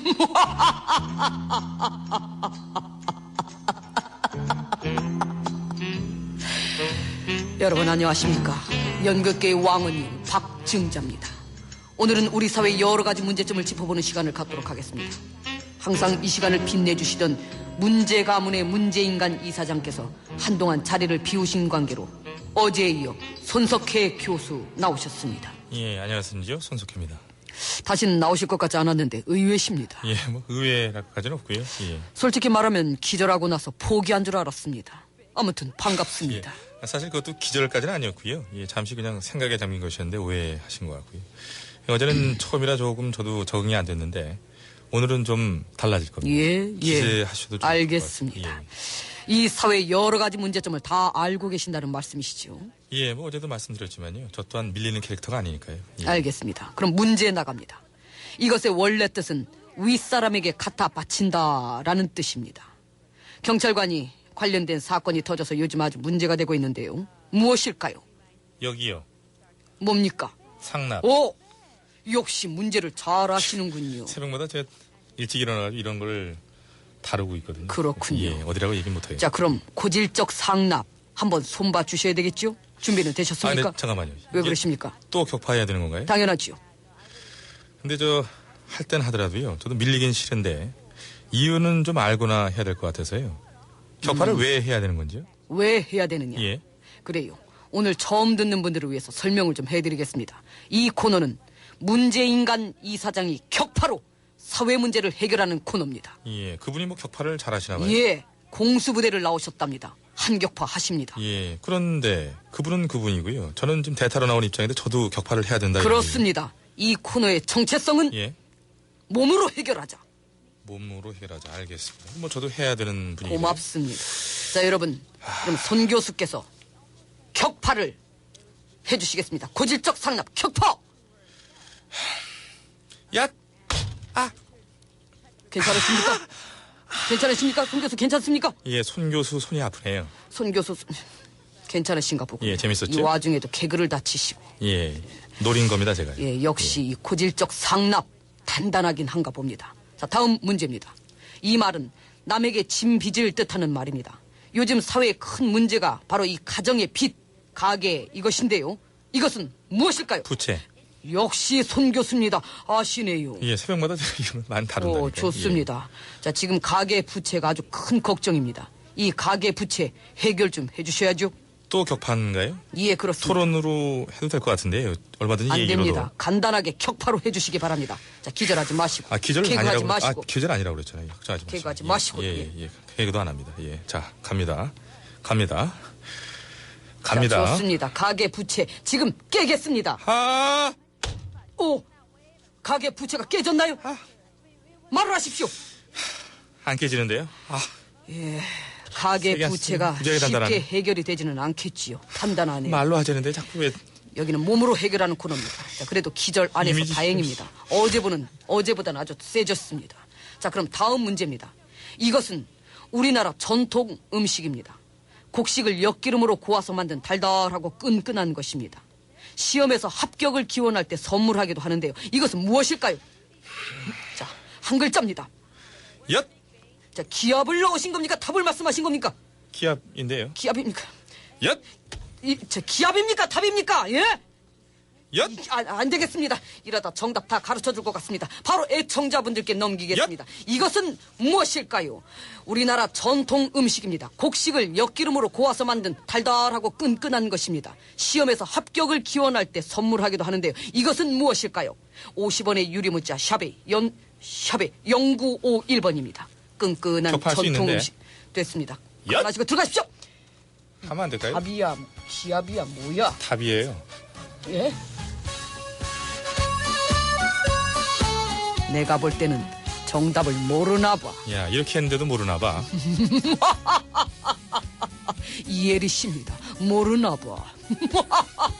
여러분 안녕하십니까? 연극계의 왕언님 박증자입니다. 오늘은 우리 사회 여러 가지 문제점을 짚어보는 시간을 갖도록 하겠습니다. 항상 이 시간을 빛내주시던 문제 가문의 문제인간 이사장께서 한동안 자리를 비우신 관계로 어제에 이어 손석혜 교수 나오셨습니다. 예, 안녕하십니까. 손석희입니다. 다시는 나오실 것 같지 않았는데 의외십니다. 예, 뭐 의외라고까지는 없고요. 예. 솔직히 말하면 기절하고 나서 포기한 줄 알았습니다. 아무튼 반갑습니다. 예. 사실 그것도 기절까지는 아니었고요. 예, 잠시 그냥 생각에 잠긴 것이었는데 오해하신 것 같고요. 어제는 처음이라 조금 저도 적응이 안 됐는데 오늘은 좀 달라질 겁니다. 예, 예. 기대하셔도 좋을 것 알겠습니다. 같아요. 이 사회 여러 가지 문제점을 다 알고 계신다는 말씀이시죠? 예. 예, 뭐 어제도 말씀드렸지만요. 저 또한 밀리는 캐릭터가 아니니까요. 예. 알겠습니다. 그럼 문제 나갑니다. 이것의 원래 뜻은 윗사람에게 갖다 바친다라는 뜻입니다. 경찰관이 관련된 사건이 터져서 요즘 아주 문제가 되고 있는데요. 무엇일까요? 여기요. 뭡니까? 상납. 오! 역시 문제를 잘 아시는군요. 새벽마다 제가 일찍 일어나가지고 이런 걸 다루고 있거든요. 그렇군요. 예, 어디라고 얘기 못해요. 자, 그럼 고질적 상납 한번 손봐 주셔야 되겠죠? 준비는 아, 네, 되셨습니까? 잠깐만요. 왜 그러십니까? 또 격파해야 되는 건가요? 당연하지요. 근데 저 할 땐 하더라도요. 저도 밀리긴 싫은데 이유는 좀 알고나 해야 될 것 같아서요. 격파를 왜 해야 되는 건지요? 왜 해야 되느냐? 예. 그래요. 오늘 처음 듣는 분들을 위해서 설명을 좀 해드리겠습니다. 이 코너는 문제인간 이사장이 격파로 사회 문제를 해결하는 코너입니다. 예. 그분이 뭐 격파를 잘 하시나 봐요. 예, 공수부대를 나오셨답니다. 한격파 하십니다. 예. 그런데 그분은 그분이고요. 저는 지금 대타로 나온 입장인데 저도 격파를 해야 된다. 그렇습니다. 이 코너의 정체성은. 예. 몸으로 해결하자. 몸으로 해결하자. 알겠습니다. 뭐 저도 해야 되는 분이고. 고맙습니다. 자, 여러분. 그럼 손 교수께서 격파를 해주시겠습니다. 고질적 상납 격파! 야, 괜찮으십니까? 괜찮으십니까? 손 교수 괜찮습니까? 예, 손 교수 손이 아프네요. 손 교수 괜찮으신가 보고. 예, 재밌었죠? 이 와중에도 개그를 다치시고. 예. 노린 겁니다, 제가. 예, 역시 이 고질적 상납 단단하긴 한가 봅니다. 자, 다음 문제입니다. 이 말은 남에게 짐 빚을 뜻하는 말입니다. 요즘 사회의 큰 문제가 바로 이 가정의 빚, 가계 이것인데요. 이것은 무엇일까요? 부채. 역시 손 교수입니다. 아시네요. 예, 새벽마다 이런 걸 많이 다룬다니까. 오, 좋습니다. 자, 지금 가계 부채가 아주 큰 걱정입니다. 이 가계 부채 해결 좀 해주셔야죠. 또 격파인가요? 예, 그렇습니다. 토론으로 해도 될 것 같은데요. 얼마든지 안 얘기로도. 됩니다. 간단하게 격파로 해주시기 바랍니다. 자, 기절하지 마시고. 아 기절 아니라고 마시고. 아 기절 아니라고 그랬잖아요. 걱정하지 마시고. 개그하지 마시고, 예, 예. 예, 예. 개그도 안 합니다. 예. 자, 갑니다. 갑니다. 자, 갑니다. 좋습니다. 가계 부채 지금 깨겠습니다. 아! 오, 가계 부채가 깨졌나요? 말을 하십시오. 안 깨지는데요. 아, 가계 세게 부채가 쉽게 단단하네. 해결이 되지는 않겠지요. 단단하네요. 말로 하자는데 자꾸 왜 여기는 몸으로 해결하는 코너입니다. 자, 그래도 기절 안 해서 이미지 다행입니다. 어제보는 어제보다는 아주 세졌습니다. 자, 그럼 다음 문제입니다. 이것은 우리나라 전통 음식입니다. 곡식을 엿기름으로 고아서 만든 달달하고 끈끈한 것입니다. 시험에서 합격을 기원할 때 선물하기도 하는데요. 이것은 무엇일까요? 자, 한 글자입니다. 엿 자, 기압을 넣으신 겁니까? 답을 말씀하신 겁니까? 기압인데요. 기압입니까? 엿! 이, 저 기압입니까? 답입니까? 예? 엿! 아, 안 되겠습니다. 이러다 정답 다 가르쳐 줄 것 같습니다. 바로 애청자분들께 넘기겠습니다. 이것은 무엇일까요? 우리나라 전통 음식입니다. 곡식을 엿기름으로 고아서 만든 달달하고 끈끈한 것입니다. 시험에서 합격을 기원할 때 선물하기도 하는데요. 이것은 무엇일까요? 50원의 유리문자 샵에 연 샵에 0951번입니다. 끈끈한 전통. 음식 됐습니다. 엿! 하시고 들어가십시오. 하면 안 될까요? 답이야, 기압이야, 뭐야? 답이에요. 예? 내가 볼 때는 정답을 모르나 봐. 야, 이렇게 했는데도 모르나 봐. 이혜리 씨입니다. 모르나 봐.